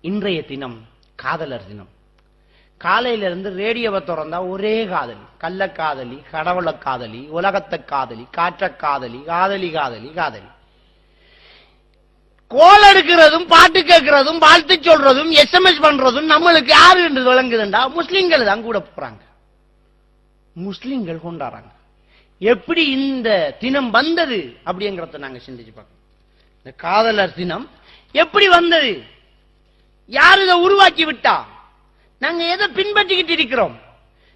இன்றைய தினம் காதலர் தினம். காலையில இருந்து ரேடியோவை திறந்தா ஒரே காதலி. கள்ள காதலி கடவுள காதலி உலகத்தை காதலி காற்ற காதலி காதலி காதலி காதலி. கோல் எடுக்கிறதும் பாட்டு கேட்கிறதும் வாழ்த்து சொல்றதும் எஸ்எம்எஸ் பண்றதும் நம்மளுக்கு யாரு என்று விளங்குதுண்டா? முஸ்லிம்கள் தான் கூட போறாங்க. முஸ்லிம்கள் கொண்டாடுறாங்க. எப்படி இந்த தினம் வந்தது அப்படிங்கறத நாங்க சிந்திச்சு பார்க்கணும். இந்த காதலர் தினம் எப்படி வந்தது? யார் இதை உருவாக்கி விட்டா? நாங்க எதை பின்பற்றிக்கிட்டு இருக்கிறோம்?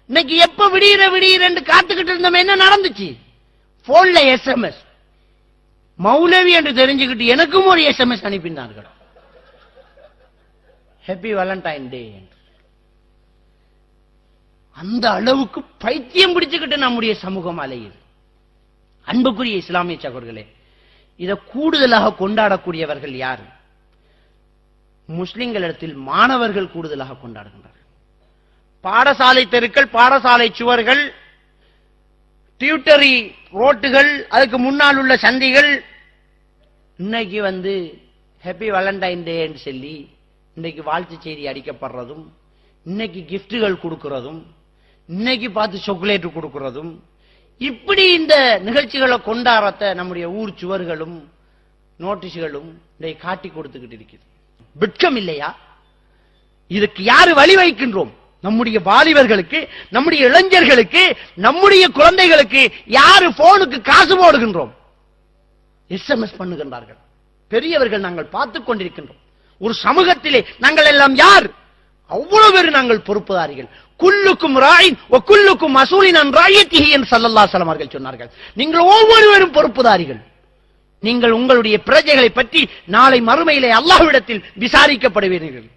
இன்னைக்கு எப்ப விடியிற விடியிறன்னு காத்துக்கிட்டு இருந்தோம் என்ன நடந்துச்சு? போன்ல எஸ்எம்எஸ் மௌலவி என்று தெரிஞ்சுக்கிட்டு எனக்கும் ஒரு எஸ்எம்எஸ் அனுப்பினார்கள். ஹாப்பி வேலண்டைன் டே என்று. அந்த அளவுக்கு பைத்தியம் பிடிச்சுக்கிட்டு நம்முடைய சமூகம் அலையுது. அன்புக்குரிய இஸ்லாமிய சகோர்களே இதை கூடுதலாக கொண்டாடக்கூடியவர்கள் யாரு? முஸ்லிம்களிடத்தில் மாணவர்கள் கூடுதலாக கொண்டாடுகின்றனர். பாடசாலை தெருக்கள் பாடசாலை சுவர்கள் டியூட்டரி ரோட்டுகள் அதுக்கு முன்னால் உள்ள சந்திகள். இன்னைக்கு வந்து ஹாப்பி வேலண்டைன் டேன்னு சொல்லி இன்னைக்கு வாழ்த்து செய்தி அடிக்கப்படுறதும் இன்னைக்கு கிஃப்ட்டுகள் கொடுக்கறதும் இன்னைக்கு பார்த்து சாக்லேட் கொடுக்கறதும் இப்படி இந்த நிகழ்ச்சிகளை கொண்டாடத்த நம்முடைய ஊர் சுவர்களும் நோட்டீஸ்களும் இதை காட்டி கொடுத்துக்கிட்டு இருக்குது வெட்கம் இல்லையா இதுக்கு யாரு வழி வைக்கின்றோம் நம்முடைய வாலிபர்களுக்கு நம்முடைய இளைஞர்களுக்கு நம்முடைய குழந்தைகளுக்கு யாரு போனுக்கு காசு போடுகின்றோம்? எஸ்எம்எஸ் பண்ணுகின்றார்கள். பெரியவர்கள் நாங்கள் பார்த்துக் கொண்டிருக்கின்றோம். ஒரு சமூகத்திலே நாங்கள் எல்லாம் யார்? அவ்வளவு பேர் நாங்கள் பொறுப்புதாரிகள். குல்லுக்கும் ராயின் குல்லுக்கும் அசூலின் ராயத்திகி என்று சல்லல்லா சலமார்கள் சொன்னார்கள். நீங்கள் ஒவ்வொருவரும் பொறுப்புதாரிகள். நீங்கள் உங்களுடைய பிரஜைகளை பற்றி நாளை மறுமையிலே அல்லாஹ்விடத்தில் விசாரிக்கப்படுவீர்கள்.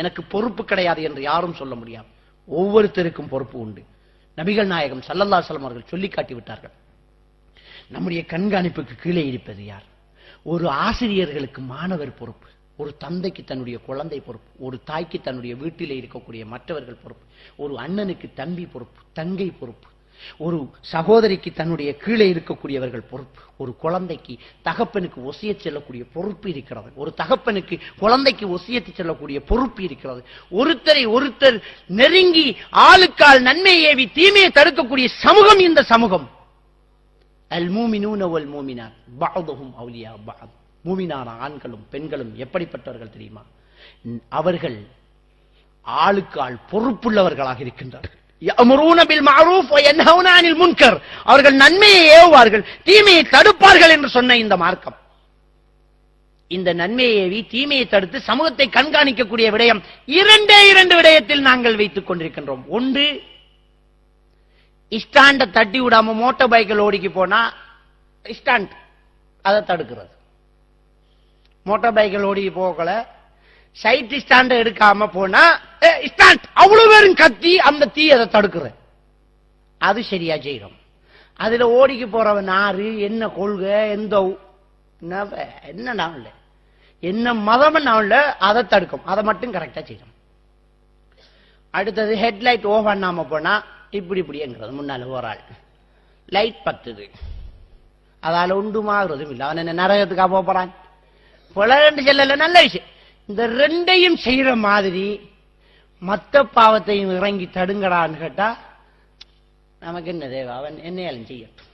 எனக்கு பொறுப்பு கிடையாது என்று யாரும் சொல்ல முடியாது. ஒவ்வொருத்தருக்கும் பொறுப்பு உண்டு. நபிகள் நாயகம் சல்லல்லா சலம் அவர்கள் சொல்லி காட்டி விட்டார்கள். நம்முடைய கண்காணிப்புக்கு கீழே இருப்பது யார்? ஒரு ஆசிரியர்களுக்கு மாணவர் பொறுப்பு ஒரு தந்தைக்கு தன்னுடைய குழந்தை பொறுப்பு ஒரு தாய்க்கு தன்னுடைய வீட்டிலே இருக்கக்கூடிய மற்றவர்கள் பொறுப்பு ஒரு அண்ணனுக்கு தம்பி பொறுப்பு தங்கை பொறுப்பு ஒரு சகோதரிக்கு தன்னுடைய கீழே இருக்கக்கூடியவர்கள் பொறுப்பு. ஒரு குழந்தைக்கு தகப்பனுக்கு ஒசிய செல்லக்கூடிய பொறுப்பு இருக்கிறது. ஒரு தகப்பனுக்கு குழந்தைக்கு ஒசியத்து செல்லக்கூடிய பொறுப்பு இருக்கிறது. ஒருத்தரை ஒருத்தர் நெருங்கி ஆளுக்கால் நன்மை ஏவி தீமையை தடுக்கக்கூடிய சமூகம் இந்த சமூகம். அல் மூமினூன மூமினார் அவுலியா மூமினான ஆண்களும் பெண்களும் எப்படிப்பட்டவர்கள் தெரியுமா? அவர்கள் ஆளுக்கு ஆள் பொறுப்புள்ளவர்களாக இருக்கின்றார்கள். முன்கர் அவர்கள் நன்மையை ஏவுவார்கள் தீமையை தடுப்பார்கள் என்று சொன்ன இந்த மார்க்கம். இந்த நன்மையை ஏவி தீமையை தடுத்து சமூகத்தை கண்காணிக்கக்கூடிய விடயம் இரண்டே இரண்டு விடயத்தில் நாங்கள் வைத்துக் கொண்டிருக்கின்றோம். ஒன்று இஸ்டாண்ட தட்டி விடாம மோட்டார் பைக்கில் ஓடிக்கு போனா இஸ்டாண்ட் அதை தடுக்கிறது. மோட்டார் பைக்கில் ஓடி போகல சைட் ஸ்டாண்ட எடுக்காம போனா ஸ்டாண்ட். அவ்வளவு பேரும் கத்தி அந்த தீ அதை தடுக்கிற அது சரியா செய்யறோம். அதுல ஓடிக்கு போறவன் ஆறு என்ன கொள்கை எந்த என்ன நான் இல்ல என்ன மதம் நான் அதை தடுக்கும். அதை மட்டும் கரெக்டா செய்யணும் அடுத்தது ஹெட்லைட் ஓஃப் பண்ணாம போனா இப்படி இப்படிங்கிறது முன்னால ஒரு ஆள். லைட் பத்துது. அதால உண்டுமாகிறதும் இல்லை. அவன் என்ன நரகத்துக்காக போறான்? புலகண்டு செல்லல நல்ல விஷயம். இந்த ரெண்டையும் செய்யற மாதிரி மத்த பாவத்தையும் இறங்கி தடுங்கடான்னு கேட்டா நமக்கு என்ன தேவை? அவன் என்னையாலும் செய்யட்டும்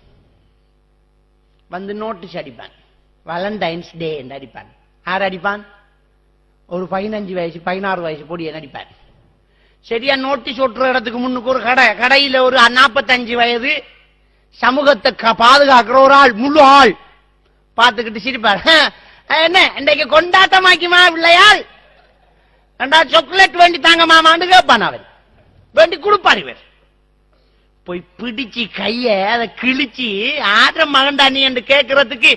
வந்து நோட்டீஸ் அடிப்பான். வேலண்டைன்ஸ் டே என்று அடிப்பான். யார் அடிப்பான்? ஒரு பதினஞ்சு வயசு பதினாறு வயசு பொடியன் அடிப்பான். சரியா நோட்டீஸ் ஒட்டுற இடத்துக்கு முன்னுக்கு ஒரு கடை. கடையில ஒரு நாற்பத்தஞ்சு வயது சமூகத்தை க- பாதுகாக்கிற ஒரு ஆள் முழு ஆள். பார்த்துக்கிட்டு சிரிப்பார். என்ன? இன்றைக்கு கொண்டாட்டமாக்கிமா பிள்ளையால்? ரெண்டா சாக்லேட் வேண்டி தாங்க மாமான்னு கேட்பான் அவன். வேண்டி கொடுப்பார் இவர். போய் பிடிச்சு கைய அதை கிழிச்சு ஆற்ற மகண்டா நீ என்று கேட்கறதுக்கு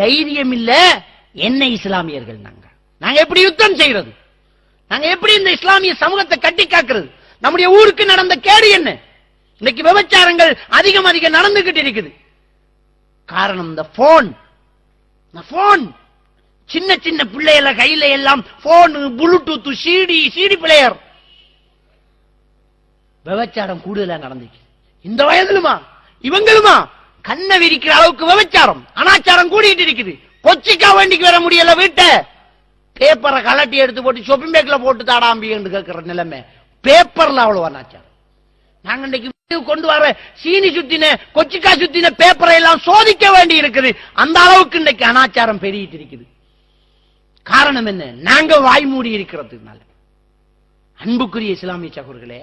தைரியம் இல்ல. என்ன இஸ்லாமியர்கள் நாங்க நாங்க எப்படி யுத்தம் செய்யறது நாங்க எப்படி இந்த இஸ்லாமிய சமூகத்தை கட்டி காக்குறது? நம்முடைய ஊருக்கு நடந்த கேடு என்ன? இன்னைக்கு விபச்சாரங்கள் அதிகம் அதிகம் நடந்துகிட்டு இருக்குது. காரணம் இந்த போன் இந்த போன் சின்ன சின்ன பிள்ளைகள கையில எல்லாம் phone bluetooth CD CD player விபச்சாரம் கூடுதலா நடந்துச்சு. இந்த வயதிலுமா? இவங்களுமா? கண்ணை விரிக்கிற அளவுக்கு விபச்சாரம். அனாச்சாரம் கூடிட்டு இருக்குது. கொச்சிக்கா வண்டிக்கு வர முடியல வீட்டை. பேப்பரை கலட்டி எடுத்து போட்டு ஷாப்பிங் பேக்ல போட்டு தாடாம்பின்னு கேட்கிற நிலைமை. பேப்பர்ல அவ்வளவு அனாச்சாரம். நாங்க இன்னைக்கு கொண்டு வர சீனி சுத்தின கொச்சிக்கா சுத்தின பேப்பரை எல்லாம் சோதிக்க வேண்டி இருக்குது அந்த அளவுக்கு இன்னைக்கு அனாச்சாரம் பெருகிட்டு இருக்குது. காரணம் என்ன? நாங்க வாய் மூடி இருக்கிறதுனால. அன்புக்குரிய இஸ்லாமிய சகோர்களே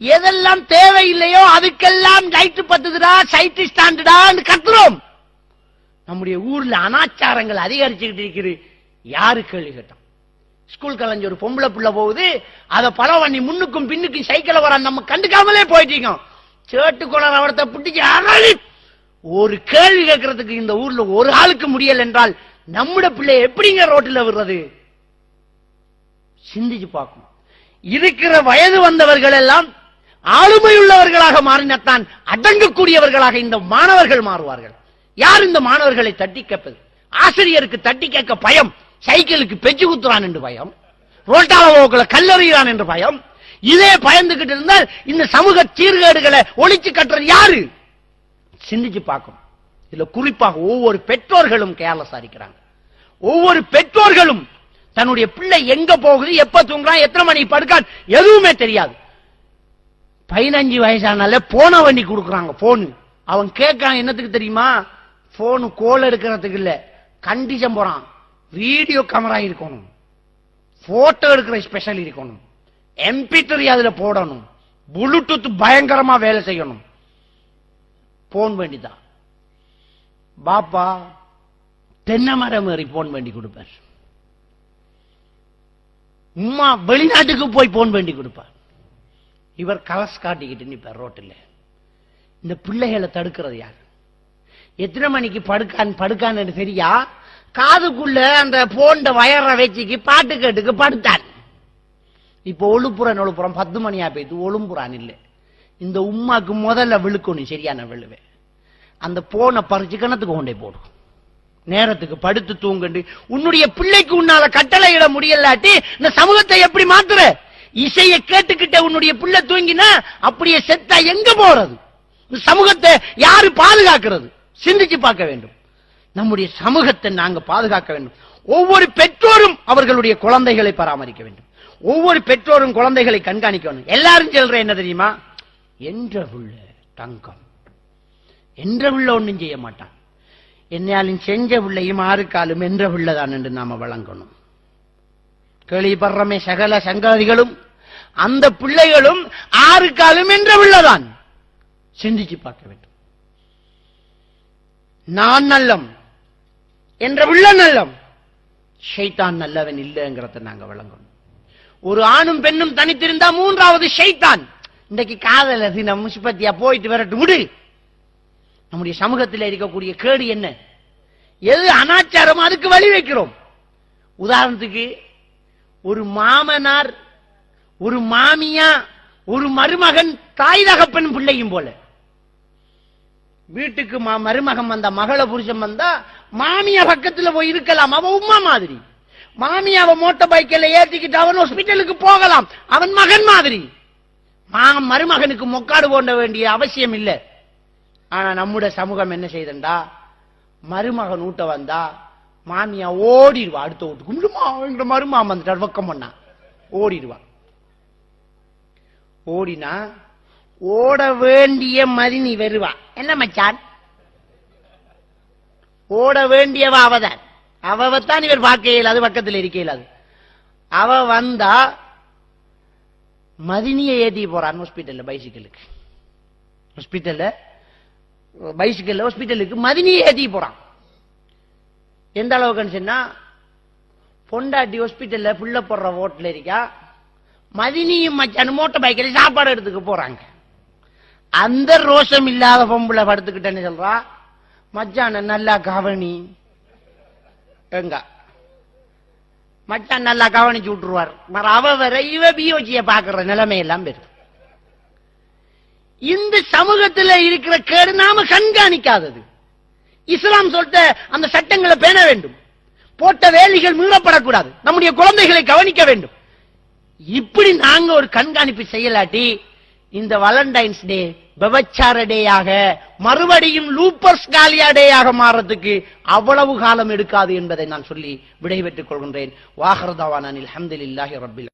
எதெல்லாம் தேவையில்லையோ அதுக்கெல்லாம் லைட்டு பத்துதுடா சைட் ஸ்டாண்டுடான்னு கத்துறோம். நம்முடைய ஊர்ல அனாச்சாரங்கள் அதிகரிச்சுக்கிட்டு இருக்குது. யாரு கேள்வி கேட்டோம் ஸ்கூல் கலைஞ்ச ஒரு பொம்பளை புள்ள போகுது அதை பழம் பண்ணி முன்னுக்கும் பின்னுக்கும் சைக்கிளை வர நம்ம கண்டுக்காமலே போயிட்டீங்க சேட்டு குளர் அவரத்தை பிடிச்சி ஒரு கேள்வி கேட்கறதுக்கு இந்த ஊர்ல ஒரு ஆளுக்கு முடியல என்றால் நம்முடைய பிள்ளை எப்படிங்க ரோட்டில் விடுறது? சிந்திச்சு பார்க்கும் இருக்கிற வயது வந்தவர்கள் எல்லாம் ஆளுமையுள்ளவர்களாக மாறினத்தான் அடங்கக்கூடியவர்களாக இந்த மாணவர்கள் மாறுவார்கள். யார் இந்த மாணவர்களை தட்டி கேட்பது? ஆசிரியருக்கு தட்டி கேட்க பயம் சைக்கிளுக்கு பெச்சு குத்துறான் என்று பயம் ரோட்டால போக்குல கல்லறிகிறான் என்று பயம் இதே பயந்துகிட்டு இருந்தால் இந்த சமூக சீர்கேடுகளை ஒழிச்சு கட்டுறது யாரு? சிந்திச்சு பார்க்கணும். இதுல குறிப்பாக ஒவ்வொரு பெற்றோர்களும் கேர்லஸ் இருக்கிறாங்க. ஒவ்வொரு பெற்றோர்களும் தன்னுடைய பிள்ளை எங்க போகுது எப்ப தூங்குறான் எத்தனை மணி படுக்கான் எதுவுமே தெரியாது. பதினஞ்சு வயசானால போன வண்டி கொடுக்குறாங்க போன் அவன் கேட்கறான் என்னத்துக்கு தெரியுமா? போன் கோல் எடுக்கிறதுக்கு இல்ல. கண்டிஷன் போறான். வீடியோ கேமரா இருக்கணும். போட்டோ எடுக்கிற ஸ்பெஷல் இருக்கணும். எம்பி த்ரீ அதுல போடணும். ப்ளூடூத் பயங்கரமா வேலை செய்யணும். போன் வேண்டிதான். பாப்பா தென்னை மரம் ஏறி போன் வேண்டி கொடுப்பார். உம்மா வெளிநாட்டுக்கு போய் போன் வேண்டி கொடுப்பார். இவர் கலஸ் காட்டிக்கிட்டு நிப்பார் ரோட்டில். இந்த பிள்ளைகளை தடுக்கிறது யார்? எத்தனை மணிக்கு படுக்கான் படுக்கான்னு சரியா காதுக்குள்ள அந்த போண்ட வயற வச்சுக்கு பாட்டு கேட்டுக்கு படுத்தான். இப்ப ஒழுப்புறன் ஒழுப்புறம் பத்து மணியா போயிட்டு ஒழும்புறான் இல்லை. இந்த உம்மாக்கு முதல்ல விழுக்கணும் சரியான விழுவேன் அந்த போனை பறிச்சு கிணத்துக்கு கொண்டே போடும் நேரத்துக்கு படுத்து தூங்கண்டு. உன்னுடைய பிள்ளைக்கு உன்னால கட்டளையிட முடியலாட்டி இந்த சமூகத்தை எப்படி மாத்துற? இசையை கேட்டுக்கிட்ட உன்னுடைய பிள்ளை தூங்கினா அப்படியே செத்தா எங்க போறது? இந்த சமூகத்தை யாரு பாதுகாக்கிறது? சிந்திச்சு பார்க்க வேண்டும். நம்முடைய சமூகத்தை நாங்க பாதுகாக்க வேண்டும். ஒவ்வொரு பெற்றோரும் அவர்களுடைய குழந்தைகளை பராமரிக்க வேண்டும். ஒவ்வொரு பெற்றோரும் குழந்தைகளை கண்காணிக்க வேண்டும். எல்லாரும் சொல்ற என்ன தெரியுமா? என்ற உள்ள தங்கம். என்ற புள்ள ஒண்ணும் செய்ய மாட்டான். என்னையாலும் செஞ்ச பிள்ளையும் ஆறுக்காலும் என்ற பிள்ளைதான் என்று நாம வழங்கணும். கேள்விப்படுறமே சகல சங்கதிகளும் அந்த பிள்ளைகளும் ஆறுக்காலும் என்ற பிள்ளைதான் சிந்திச்சு பார்க்க வேண்டும். நான் நல்லம் என்ற உள்ள நல்லம். ஷைத்தான் நல்லவன் இல்லைங்கிறத நாங்க வழங்கணும். ஒரு ஆணும் பெண்ணும் தனித்திருந்தா மூன்றாவது ஷைத்தான். இன்றைக்கு காதல தினம் முசிபத்தியா போயிட்டு வரட்டு விடு. நம்முடைய சமூகத்தில் இருக்கக்கூடிய கேடு என்ன? எது அனாச்சாரம் அதுக்கு வழி வைக்கிறோம். உதாரணத்துக்கு ஒரு மாமனார் ஒரு மாமியா ஒரு மருமகன் தாய் தகப்பன் பிள்ளையும் போல. வீட்டுக்கு மா- மருமகன் வந்தா மகள புருஷன் வந்தா மாமியா பக்கத்துல போய் இருக்கலாம். அவன் உம்மா மாதிரி. மாமியாவை மோட்டார் பைக்கில் ஏற்றிக்கிட்டு அவன் ஹாஸ்பிட்டலுக்கு போகலாம். அவன் மகன் மாதிரி. மா- மருமகனுக்கு மொக்காடு போட வேண்டிய அவசியம் இல்லை. ஆனா நம்முடைய சமூகம் என்ன செய்தண்டா? மருமகன் ஊட்ட வந்தா மாமியா ஓடிடுவா அடுத்த வீட்டுக்கு. கும்பிடுமா எங்க வந்துட்டார் வக்கம் பண்ணா. ஓடிடுவா. ஓடினா ஓட வேண்டிய மதினி வருவா. என்ன மச்சான்? ஓட வேண்டியவ அவதான் அவதான் இவர் பார்க்க இயலாது பக்கத்தில் இருக்க இயலாது அவ வந்தா மதினியை ஏத்தி போறான் ஹாஸ்பிட்டல்ல பைசிக்கலுக்கு ஹாஸ்பிட்டல்ல பைசிக்கல் ஹாஸ்பிட்டலுக்கு மதினியை ஏற்றி போறான். எந்த அளவுக்குன்னு சொன்னா பொண்டாட்டி ஹாஸ்பிட்டல்ல புள்ள போடுற ஓட்டுல இருக்கா மதினியும் மச்சான் மோட்டர் பைக்கில் சாப்பாடு எடுத்துக்க போறாங்க. அந்த ரோஷம் இல்லாத பொம்புல படுத்துக்கிட்டேன்னு சொல்றா மச்சான நல்லா கவனி. எங்க? மச்சான் நல்லா கவனிச்சு விட்டுருவார். மற அவ வர இவ பியோச்சிய பாக்குற நிலைமையெல்லாம் பெரும் இந்த சமூகத்துல இருக்கிற கேடு நாம கண்காணிக்காதது. இஸ்லாம் சொல்லிட்ட அந்த சட்டங்களை பேண வேண்டும். போட்ட வேலிகள் மீறப்படக்கூடாது. நம்முடைய குழந்தைகளை கவனிக்க வேண்டும். இப்படி நாங்க ஒரு கண்காணிப்பு செய்யலாட்டி இந்த வாலண்டைன்ஸ் டே விபச்சார டேயாக மறுபடியும் லூப்பர்ஸ் காலியா டேயாக மாறதுக்கு அவ்வளவு காலம் எடுக்காது என்பதை நான் சொல்லி விடைபெற்றுக் கொள்கின்றேன். வாகரதாவானில் அஹமதுல்லாஹி ரபில்